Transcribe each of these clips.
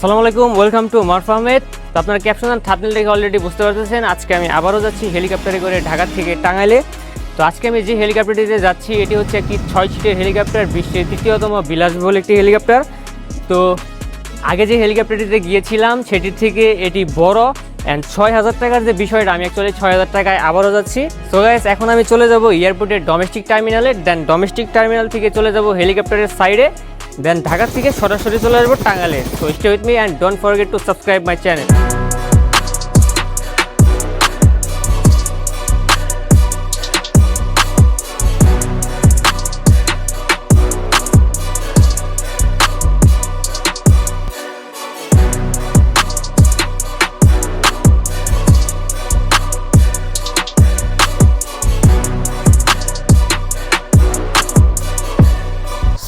আসসালামু আলাইকুম welcome to মারফা তো আপনার ক্যাপশন আর থাপনেল দেখে অলরেডি বুঝতে পারতেছেন, আজকে আমি আবারও যাচ্ছি হেলিকপ্টারে করে ঢাকা থেকে টাঙ্গাইলে। তো আজকে আমি যে হেলিকপ্টারটিতে যাচ্ছি, এটি হচ্ছে একটি ছয় সিটের হেলিকপ্টার বিশ্বের তৃতীয়তম বিলাসবহুল একটি হেলিকপ্টার তো আগে যে হেলিকপ্টারটিতে গিয়েছিলাম সেটির থেকে এটি বড়। অ্যান্ড ছয় হাজার টাকার যে বিষয়টা, আমি অ্যাকচুয়ালি ছয় হাজার টাকায় আবারও যাচ্ছি। সো গাইস এখন আমি চলে যাব এয়ারপোর্টের ডোমেস্টিক টার্মিনালে দেন ডোমেস্টিক টার্মিনাল থেকে চলে যাব হেলিকপ্টারের সাইডে দেন ঢাকা থেকে সরাসরি চলে আসব টাঙ্গালে so stay with me and don't forget to subscribe my channel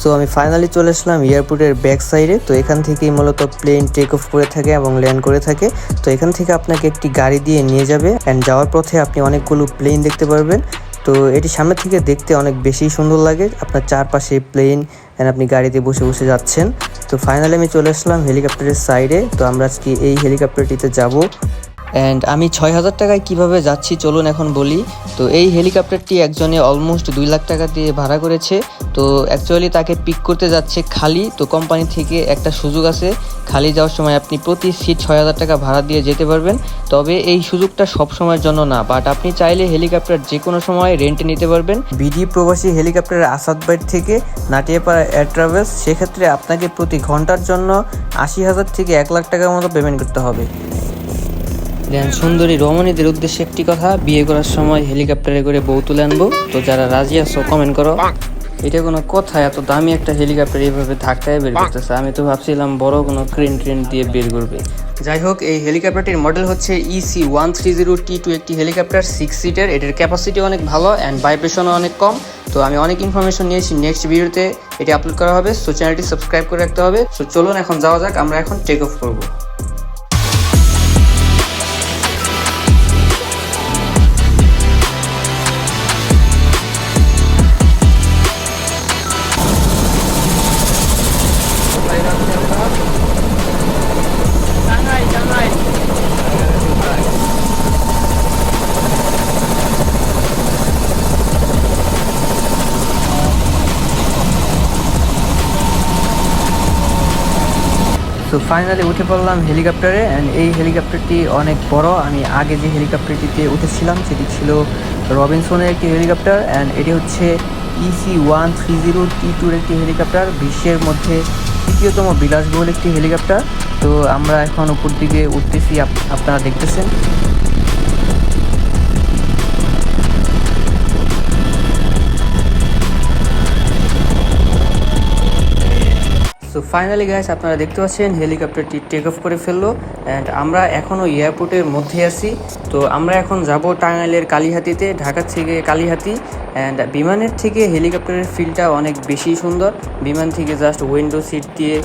so আমি ফাইনালি চলে আসলাম এয়ারপোর্টের ব্যাক সাইডে তো এখান থেকেই মূলত প্লেন টেক অফ করে থাকে এবং ল্যান্ড করে থাকে। তো এখান থেকে আপনাকে একটি গাড়ি দিয়ে নিয়ে যাবে। অ্যান্ড যাওয়ার পথে আপনি অনেকগুলো প্লেন দেখতে পারবেন। তো এটি সামনে থেকে দেখতে অনেক বেশি সুন্দর লাগে। আপনার চারপাশে প্লেন অ্যান্ড আপনি গাড়িতে বসে বসে যাচ্ছেন। তো ফাইনালি আমি চলে আসলাম হেলিকপ্টারের সাইডে তো আমরা আজকে এই হেলিকপ্টারটিতে যাব। অ্যান্ড আমি ছয় হাজার টাকায় কীভাবে যাচ্ছি চলুন এখন বলি। তো এই হেলিকপ্টারটি একজনে অলমোস্ট দুই লাখ টাকা দিয়ে ভাড়া করেছে। তো অ্যাকচুয়ালি তাকে পিক করতে যাচ্ছে খালি। তো কোম্পানি থেকে একটা সুযোগ আছে। খালি যাওয়ার সময় আপনি প্রতি সিট ছয় হাজার টাকা ভাড়া দিয়ে যেতে পারবেন। তবে এই সুযোগটা সব সময়ের জন্য না। বাট আপনি চাইলে হেলিকপ্টার যে কোনো সময় রেন্টে নিতে পারবেন। বিডি প্রবাসী হেলিকপ্টারের আসাদ বাইট থেকে নাটিয়াপাড়া এয়ার ট্রাভেলস সেক্ষেত্রে আপনাকে প্রতি ঘণ্টার জন্য আশি হাজার থেকে এক লাখ টাকার মতো পেমেন্ট করতে হবে। দেন সুন্দরী রমণীদের উদ্দেশ্যে একটি কথা, বিয়ে করার সময় হেলিকপ্টারে করে বউ তুলে আনব। তো যারা রাজি আছো কমেন্ট করো। এটা কোনো কথা, এত দামি একটা হেলিকপ্টার এইভাবে ধাক্কায় বের করতেছে। আমি তো ভাবছিলাম বড় কোনো ক্রেন ট্রেন দিয়ে বের করবে। যাই হোক, এই হেলিকপ্টারটির মডেল হচ্ছে EC one three zero T two একটি হেলিকপ্টার সিক্স সিটের এটার ক্যাপাসিটি অনেক ভালো অ্যান্ড ভাইব্রেশনও অনেক কম। তো আমি অনেক ইনফরমেশন নিয়েছি নেক্সট ভিডিওতে এটি আপলোড করা হবে। সো চ্যানেলটি সাবস্ক্রাইব করে রাখতে হবে। সো চলুন এখন যাওয়া যাক, আমরা এখন টেক অফ করব। তো ফাইনালি উঠে পড়লাম হেলিকপ্টারে অ্যান্ড এই হেলিকপ্টারটি অনেক বড়। আমি আগে যে হেলিকপ্টারটিতে উঠেছিলাম, সেটি ছিল রবিনসনের একটি হেলিকপ্টার অ্যান্ড এটি হচ্ছে EC one three zero T টুর একটি হেলিকপ্টার বিশ্বের মধ্যে তৃতীয়তম বিলাসবহুল একটি হেলিকপ্টার তো আমরা এখন উপর দিকে উঠতেছি আপনারা দেখতেছেন। ফাইনালি গাইস আপনারা দেখতে পাচ্ছেন, হেলিকপ্টারটি টেক অফ করে ফেলল অ্যান্ড আমরা এখনও এয়ারপোর্টের মধ্যে আছি। তো আমরা এখন যাব টাঙ্গাইলের কালীহাতিতে, ঢাকা থেকে কালীহাতি অ্যান্ড বিমানের থেকে হেলিকপ্টারের ফিলটা অনেক বেশি সুন্দর। বিমান থেকে জাস্ট উইন্ডো সিট দিয়ে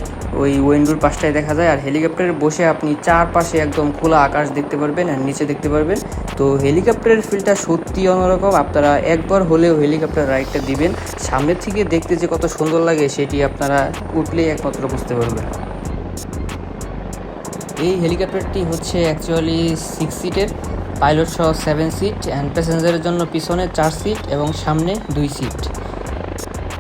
ওই উইন্ডোর পাশটায় দেখা যায়, আর হেলিকপ্টারে বসে আপনি চারপাশে একদম খোলা আকাশ দেখতে পারবেন আর নিচে দেখতে পারবেন। তো হেলিকপ্টারের ফিলটা সত্যি অন্যরকম, আপনারা একবার হলেও হেলিকপ্টার রাইডটা দিবেন। সামনের থেকে দেখতে যে কত সুন্দর লাগে, সেটি আপনারা উঠলেই একমাত্র বুঝতে পারবেন এই হেলিকপ্টারটি হচ্ছে অ্যাকচুয়ালি সিক্স সিটের পাইলট সহ সেভেন সিট অ্যান্ড প্যাসেঞ্জারের জন্য পিছনে চার সিট এবং সামনে দুই সিট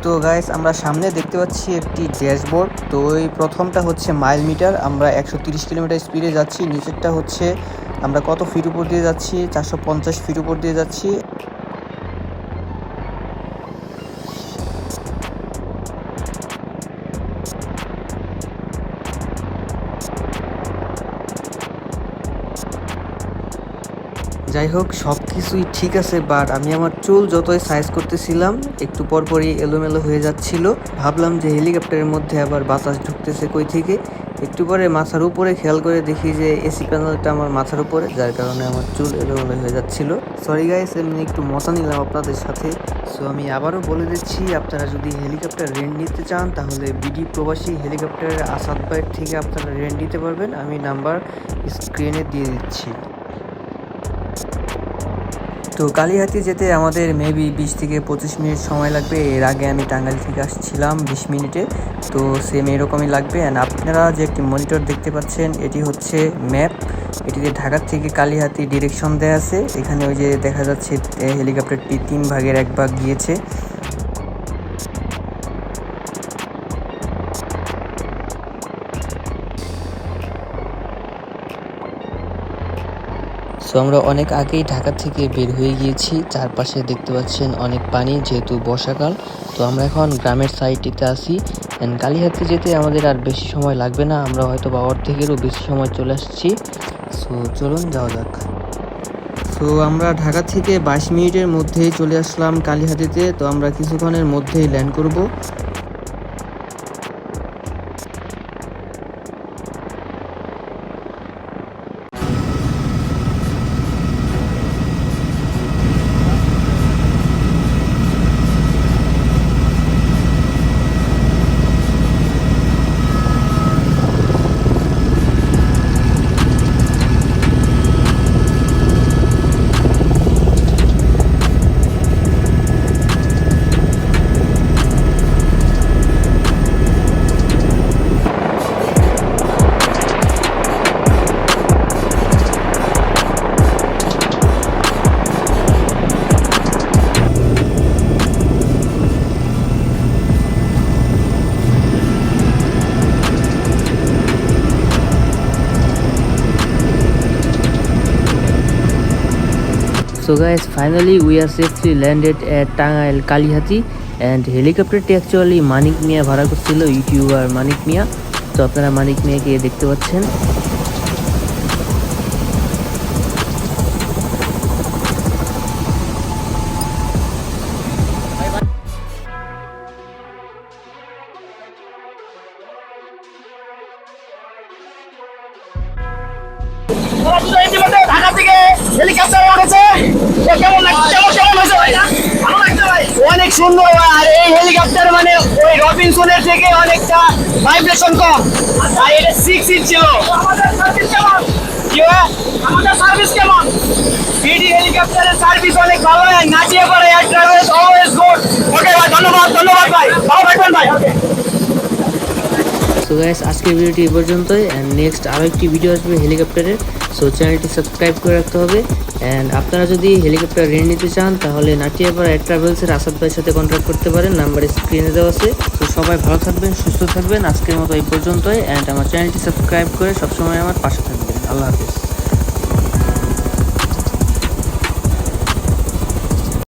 তো গাইস আমরা সামনে দেখতে পাচ্ছি একটি ড্যাশবোর্ড তো ওই প্রথমটা হচ্ছে মাইল মিটার আমরা একশো তিরিশ কিলোমিটার স্পিডে যাচ্ছি। নিচেরটা হচ্ছে আমরা কত ফিট উপর দিয়ে যাচ্ছি? চারশো পঞ্চাশ ফিট উপর দিয়ে যাচ্ছি। যাই হোক সব কিছুই ঠিক আছে বাট আমি আমার চুল যতই সাইজ করতেছিলাম, একটু পরপরই এলোমেলো হয়ে যাচ্ছিল। ভাবলাম যে হেলিকপ্টারের মধ্যে আবার বাতাস ঢুকতেছে কই থেকে? একটু পরে মাথার উপরে খেয়াল করে দেখি যে এসি প্যানেলটা আমার মাথার উপরে, যার কারণে আমার চুল এলোমেলো হয়ে যাচ্ছিল। সরি গাইস এমনি একটু মশা নিলাম আপনাদের সাথে। সো আমি আবারও বলে দিচ্ছি, আপনারা যদি হেলিকপ্টার রেন্ট নিতে চান, তাহলে বিডি প্রবাসী হেলিকপ্টারের আসাদ বাইট থেকে আপনারা রেন্ট নিতে পারবেন। আমি নাম্বার স্ক্রিনে দিয়ে দিচ্ছি। তো কালীহাতি যেতে আমাদের মেবি বিশ থেকে পঁচিশ মিনিট সময় লাগবে। এর আগে আমি টাঙ্গাইল থেকে আসছিলাম বিশ মিনিটে। তো সেম এরকমই লাগবে। অ্যান্ড আপনারা যে একটি মনিটর দেখতে পাচ্ছেন, এটি হচ্ছে ম্যাপ এটিতে ঢাকার থেকে কালীহাতি ডিরেকশন দেয়া আছে। এখানে ওই যে দেখা যাচ্ছে হেলিকপ্টারটি তিন ভাগের এক ভাগ গিয়েছে। আমরা অনেক আগেই ঢাকা থেকে বের হয়ে গিয়েছি। চারপাশে দেখতে পাচ্ছেন অনেক পানি, যেহেতু বর্ষাকাল। তো আমরা এখন গ্রামের সাইডটিতে আসি অ্যান্ড কালীহাতে যেতে আমাদের আর বেশি সময় লাগবে না। আমরা হয়তো বা অর্ধেকেরও বেশি সময় চলে আসছি। সো চলুন যাওয়া যাক। তো আমরা ঢাকা থেকে বাইশ মিনিটের মধ্যেই চলে আসলাম কালীহাতিতে। তো আমরা কিছুক্ষণের মধ্যেই ল্যান্ড করব। So guys, finally we are safely landed at Tangail Kalihati. And হেলিকপ্টারটি অ্যাকচুয়ালি মানিক মিয়া ভাড়া করছিল ইউটিউবার মানিক মিয়া তো আপনারা মানিক মিয়াকে দেখতে পাচ্ছেন। থেকে হেলিকপ্টারে উঠেছে। অনেক সুন্দর, আর এই হেলিকপ্টার মানে ওই রবিনসনের থেকে অনেকটা ভাইব্রেশন কম। আর এটা সিক্স ইঞ্চ ছিল। আমাদের সার্ভিস কেমন? বিডি হেলিকপ্টারের সার্ভিস অনেক ভালো নাচিয়ে ট্রাভেলস অলওয়েজ গুড ওকে ভাই, ধন্যবাদ ধন্যবাদ, ভাই। ভালো থাকবেন, ভাই। গাইস আজকের ভিডিওটি এই পর্যন্তই অ্যান্ড নেক্সট আরও একটি ভিডিও আসবে হেলিকপ্টারের সো চ্যানেলটি সাবস্ক্রাইব করে রাখতে হবে অ্যান্ড আপনারা যদি হেলিকপ্টার রেন্ট নিতে চান, তাহলে নাটিয়াপাড়া এয়ার ট্রাভেলসের আসাদ ভাইয়ের সাথে কন্ট্যাক্ট করতে পারেন নাম্বারে স্ক্রিনে দেওয়া আছে তো সবাই ভালো থাকবেন, সুস্থ থাকবেন, আজকের মতো এই পর্যন্তই অ্যান্ড আমার চ্যানেলটি সাবস্ক্রাইব করে সবসময় আমার পাশে থাকবেন, আল্লাহ হাফিজ।